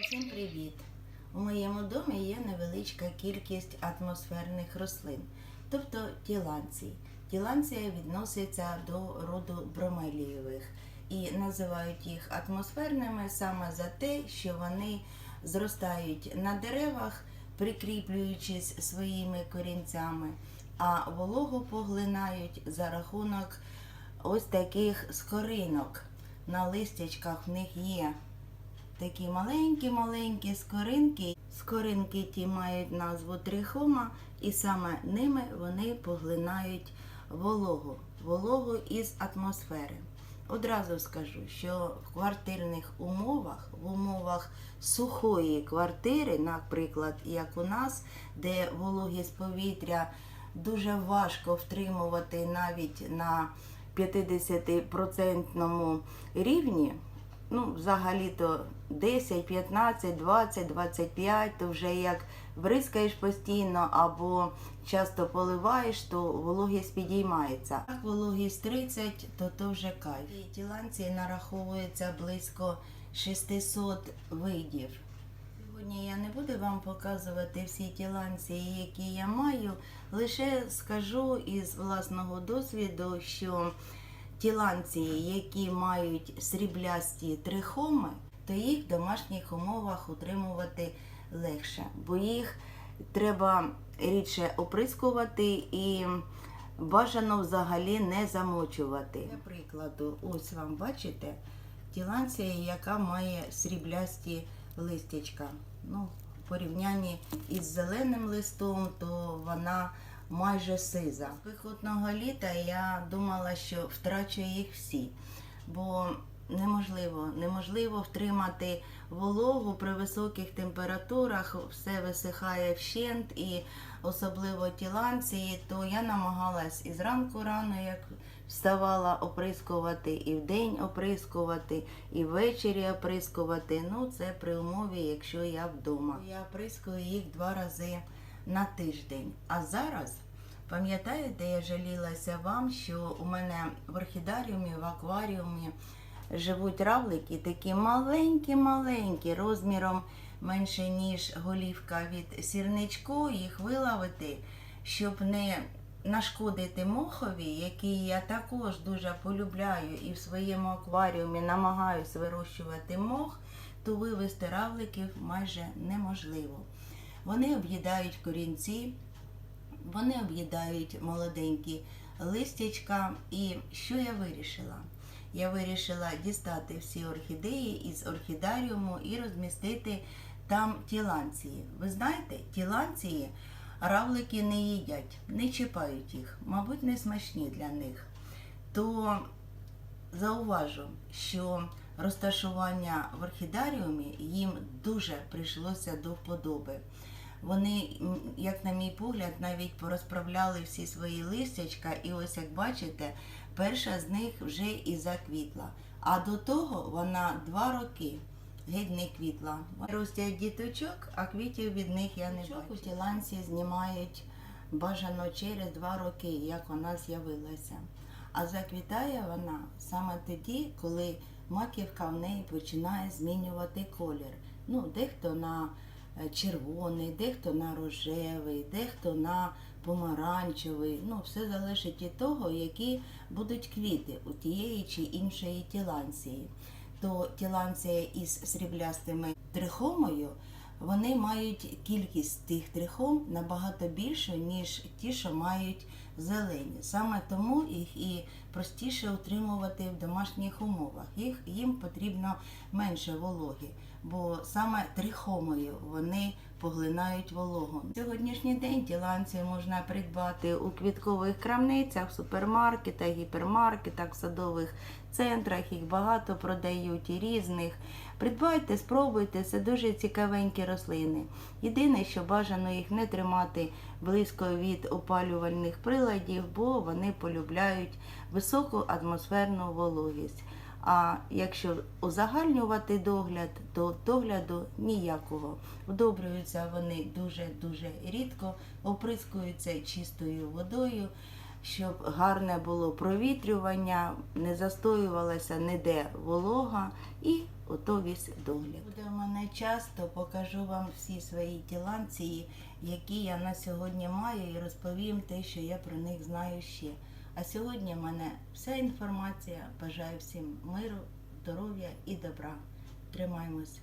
Всім привіт! У моєму домі є невеличка кількість атмосферних рослин, тобто тіланцій. Тіланція відноситься до роду бромелієвих і називають їх атмосферними саме за те, що вони зростають на деревах, прикріплюючись своїми корінцями, а вологу поглинають за рахунок ось таких скоринок. На листячках в них є такі маленькі-маленькі скоринки. Скоринки ті мають назву трихома, і саме ними вони поглинають вологу, вологу із атмосфери. Одразу скажу, що в квартирних умовах, в умовах сухої квартири, наприклад, як у нас, де вологість повітря дуже важко втримувати навіть на 50% рівні, ну, взагалі-то 10, 15, 20, 25, то вже як бризкаєш постійно або часто поливаєш, то вологість підіймається. Так, вологість 30, то то вже кайф. І тіланці нараховується близько 600 видів. Сьогодні я не буду вам показувати всі тіланції, які я маю, лише скажу із власного досвіду, що тіланції, які мають сріблясті трихоми, то їх в домашніх умовах утримувати легше, бо їх треба рідше оприскувати і бажано взагалі не замочувати. Для прикладу, ось вам бачите, тіланція, яка має сріблясті листячка. Ну, в порівнянні із зеленим листом, то вона майже сиза. Виходного літа я думала, що втрачу їх всі, бо неможливо, неможливо втримати вологу при високих температурах, все висихає вщент і особливо тіланці, то я намагалась і зранку рано, як вставала оприскувати, і вдень оприскувати, і ввечері оприскувати. Ну, це при умові, якщо я вдома. Я оприскую їх два рази на тиждень. А зараз, пам'ятаєте, я жалілася вам, що у мене в орхідаріумі, в акваріумі живуть равлики, такі маленькі-маленькі, розміром менше, ніж голівка від сірничку, їх виловити, щоб не нашкодити мохові, який я також дуже полюбляю і в своєму акваріумі намагаюсь вирощувати мох, то вивести равликів майже неможливо. Вони об'їдають корінці, вони об'їдають молоденькі листячка. І що я вирішила? Я вирішила дістати всі орхідеї із орхідаріуму і розмістити там тіланції. Ви знаєте, тіланції равлики не їдять, не чіпають їх, мабуть, не смачні для них. То зауважу, що розташування в орхідаріумі їм дуже прийшлося до вподоби. Вони, як на мій погляд, навіть порозправляли всі свої листячка, і ось як бачите, перша з них вже і заквітла. А до того вона два роки геть не квітла. Ростять діточок, а квітів від них я не бачу. У тіланці знімають бажано через два роки, як вона з'явилася. А заквітає вона саме тоді, коли маківка в неї починає змінювати колір. Ну, дехто на червоний, дехто на рожевий, дехто на помаранчевий. Ну, все залежить від того, які будуть квіти у тієї чи іншої тіланції. То тіланція із сріблястими трихомою, вони мають кількість тих трихом набагато більшу, ніж ті, що мають зелені. Саме тому їх і простіше утримувати в домашніх умовах. Їх, їм потрібно менше вологи, бо саме трихомою вони поглинають вологу. Сьогоднішній день тіланці можна придбати у квіткових крамницях, в супермаркетах, гіпермаркетах, в садових центрах. Їх багато продають і різних. Придбайте, спробуйте, це дуже цікавенькі рослини. Єдине, що бажано їх не тримати близько від опалювальних приладів, бо вони полюбляють високу атмосферну вологість. А якщо узагальнювати догляд, то догляду ніякого. Вдобрюються вони дуже-дуже рідко, оприскуються чистою водою, щоб гарне було провітрювання, не застоювалася ніде волога і ото весь догляд. Буде в мене часто, покажу вам всі свої діланції, які я на сьогодні маю, і розповім те, що я про них знаю ще. А сьогодні в мене вся інформація. Бажаю всім миру, здоров'я і добра. Тримаємось.